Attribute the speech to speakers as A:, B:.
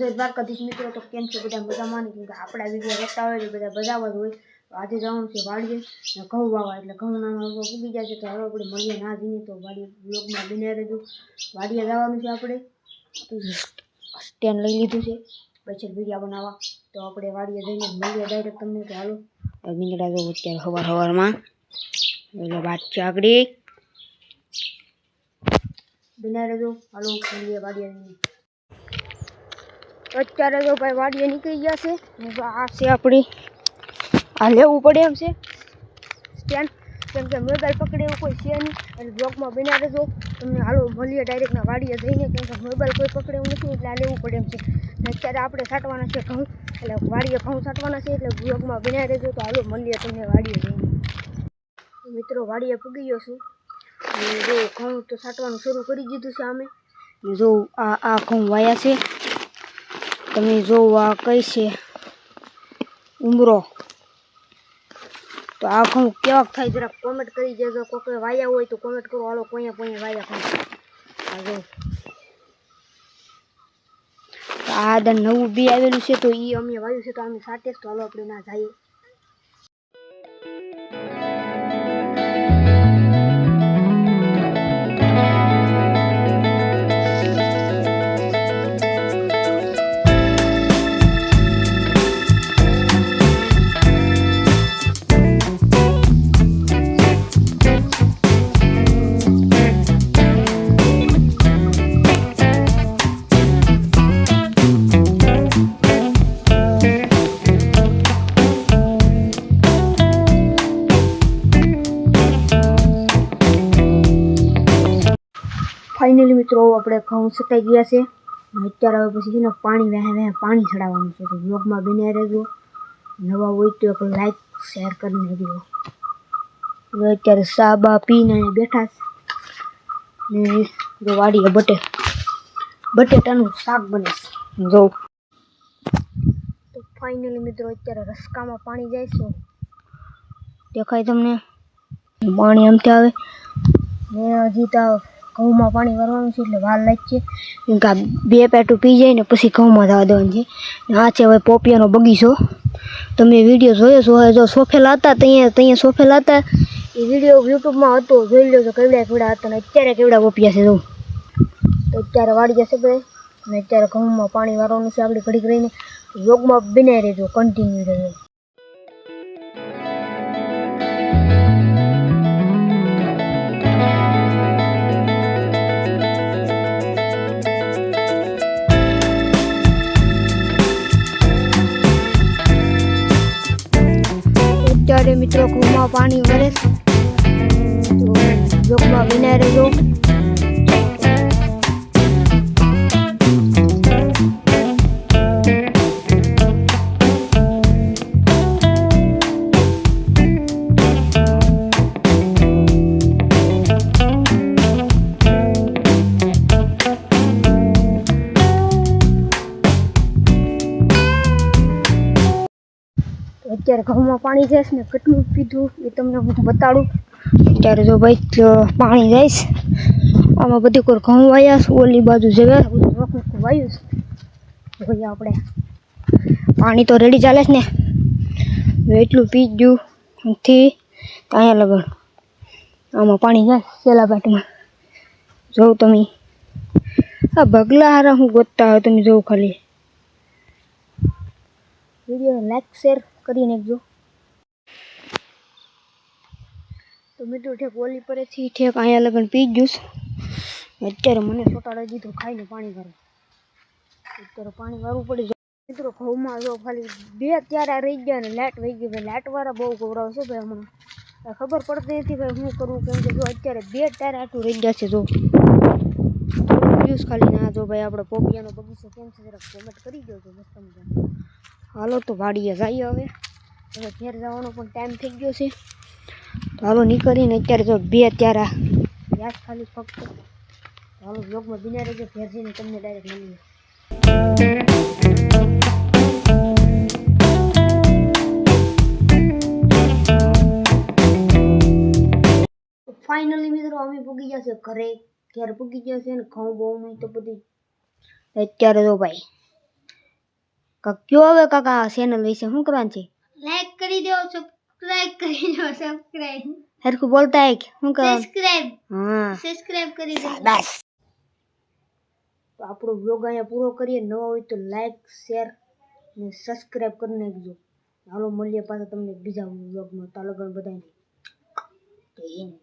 A: જય દ્વારકાધીશ મિત્રો, તો કેમ છે બધા મજામાં ને કેમ કે આપણા વીડિયો રહેતા હોય તો બધા બજાવવા જ હોય. તો આજે જવાનું છે વાડીએ. ને ઘઉં વાવા એટલે ઘઉં નાના ઉગી જાય છે, તો હવે આપણે મળીએ ના જઈએ તો વાડીએ બ્લોગમાં બને રહેજો. વાડીએ જવાનું છે આપણે. સ્ટેન્ડ લઈ લીધું છે. પછી વીડિયો બનાવવા. તો આપણે વાડીએ જઈને મળીએ ડાયરેક્ટ તમને. તો હાલો. મીંદડા જવું અત્યારે સવાર સવારમાં એટલે વાત છે આગળ બિના રહેજો. હાલો, મળીએ વાડીએ જઈને. અત્યારે તો ભાઈ વાડીએ નીકળી ગયા છે. આ છે આપણી, આ લેવું પડે એમ છે. સ્ટેન્ડ કેમ કે મોબાઈલ પકડે એવું કોઈ છે નહીં. એટલે બ્લોકમાં બના રહેજો. તમને હાલો મળીએ ડાયરેક્ટના વાડીએ જઈને, કેમ કે મોબાઈલ કોઈ પકડે એવું નથી, એટલે આ લેવું પડે એમ છે. ને અત્યારે આપણે છાંટવાના છે ઘઉં, એટલે વાડીએ ઘઉં છાંટવાના છે, એટલે બ્લોકમાં બના રહેજો. તો હાલો મળીએ તમને વાડીએ જઈને. મિત્રો, વાડીએ પૂગી ગયો છું. જો ઘઉં તો છાંટવાનું શરૂ કરી દીધું છે અમે. જો આ આ ઘઉં વાયા છે. તમે જોવો કઈ છે? ઉમરો. તો આ ઘઉં કેવાક થાય, જરાક કોમેન્ટ કરી દેજો. કોઈ વાયા હોય તો કોમેન્ટ કરો. હાલો, કોઈએ કોઈએ વાયા ઘઉં આ તો આ દર નવું બી આવેલું છે, તો એ અમે વાયું છે, તો અમે સાથે તો હાલો, આપણે ના જઈએ. મિત્રો, આપણે ઘઉં સટાઈ ગયા છે. અત્યારે હવે પછી છે ને પાણી વહે વહે પાણી ચડાવવાનું છે. તો બ્લોગમાં બને રહેજો. નવા હોય તો એક લાઈક શેર કરી નાખજો. હવે અત્યારે સાબા પીને બેઠા ને જો વાડીએ બટે, બટેટાનું શાક બને છે. જોઉં તો ફાઇનલી મિત્રો, અત્યારે રસકામાં પાણી જાય છે. દેખાય તમને? પાણી આમથી આવે. ને હજી તો ઘઉંમાં પાણી ભરવાનું છે એટલે વાર લાગશે. આ બે પેટું પી જાય ને પછી ઘઉંમાં જવા દેવાનું છે. આ છે હવે પોપિયાનો બગીચો. તમે વીડિયો જોયો છો જો સોફેલા હતા ત્યાં ત્યાં સોફેલા હતા એ વીડિયો યુટ્યુબમાં હતો, જોઈ લો છો, કેવડા કેવડા હતા ને અત્યારે કેવડા પોપિયા છે, જો. તો અત્યારે વાળી જશે ભાઈ અને અત્યારે ઘઉંમાં પાણી વારવાનું છે, આપણે ઘડીક રહીને. યોગમાં બનાવી રહેજો કન્ટિન્યુ રહેજો. અત્યારે મિત્રો કુમાં પાણી વરે જોગમાં વિનાય રહેજો અત્યારે ઘઉંમાં પાણી જાય ને કેટલું પીધું એ તમને હું બતાડું. અત્યારે જો ભાઈ પાણી જાય આમાં બધી કોઈ ઘઉં વાયા છે, ઓલી બાજુ જવે બધું રોકું આપણે પાણી તો રેડી ચાલે છે ને. એટલું પી ગયું નથી અહીંયા લગણ આમાં પાણી જાય સેલા પેટમાં જોઉં તમે. આ ભગલા હારા હું ગોતતા હોય તમે જોઉં ખાલી. વીડિયો લાઈક શેર કરી નાખજો તો મિત્રો ઠેક ઓલી પરેથી ઠેક અહીંયા લગન પી જ્યુસ અત્યારે મને સોટાડી દીધું ખાઈને પાણી ભરું અત્યારે પાણી વારવું પડી મિત્રો ઘઉંમાં જો ખાલી બે ત્યારે રહી ગયા ને લાઇટ વહી ગઈ ભાઈ. લાઇટવાળા બહુ ગૌરવ છે ભાઈ હમણાં. ખબર પડતી નથી ભાઈ શું કરવું કેમ કે જો અત્યારે બે ટાયર આટલું રહી ગયા છે, જો. યુઝ ખાલી ના જો ભાઈ આપણે પોપિયાનો બગીચો કેમ છે, જરાક કોમેન્ટ કરી દો છો મસ્ત હાલો તો વાડીએ જઈએ હવે. હવે ઘેર જવાનો પણ ટાઈમ થઈ ગયો છે. તો હાલો નીકળીને અત્યારે જો બે ત્યારે વ્યાસ ખાલી ફક્ત. હાલો બ્લોગમાં બિના રહેજો, ઘેર જઈને તમને ડાયરેક્ટ મળીએ ફાઇનલી મિત્રો અમે પૂગી ગયા છે ઘરે. ઘેર પૂગી ગયા છે ને ઘઉં બહુ નહીં તો બધી. અત્યારે તો ભાઈ કયો હવે કાકા સેનલ વિશે શું કરવાનું છે?
B: કરી દો સબસ્ક્રાઇબ કરી દો સબસ્ક્રાઇબ
A: હરખું બોલતા હે કે શું કરવાનું
B: સબસ્ક્રાઇબ
A: હા.
B: સબસ્ક્રાઇબ કરી દો
A: બસ તો આપણો બ્લોગ અહીંયા પૂરો કરીએ. ન હોય તો લાઈક શેર ને સબસ્ક્રાઇબ કરી નાખજો. હાલો મળીએ પાછા તમને બીજા બ્લોગમાં તાલો બધાને. જય હિન્દ.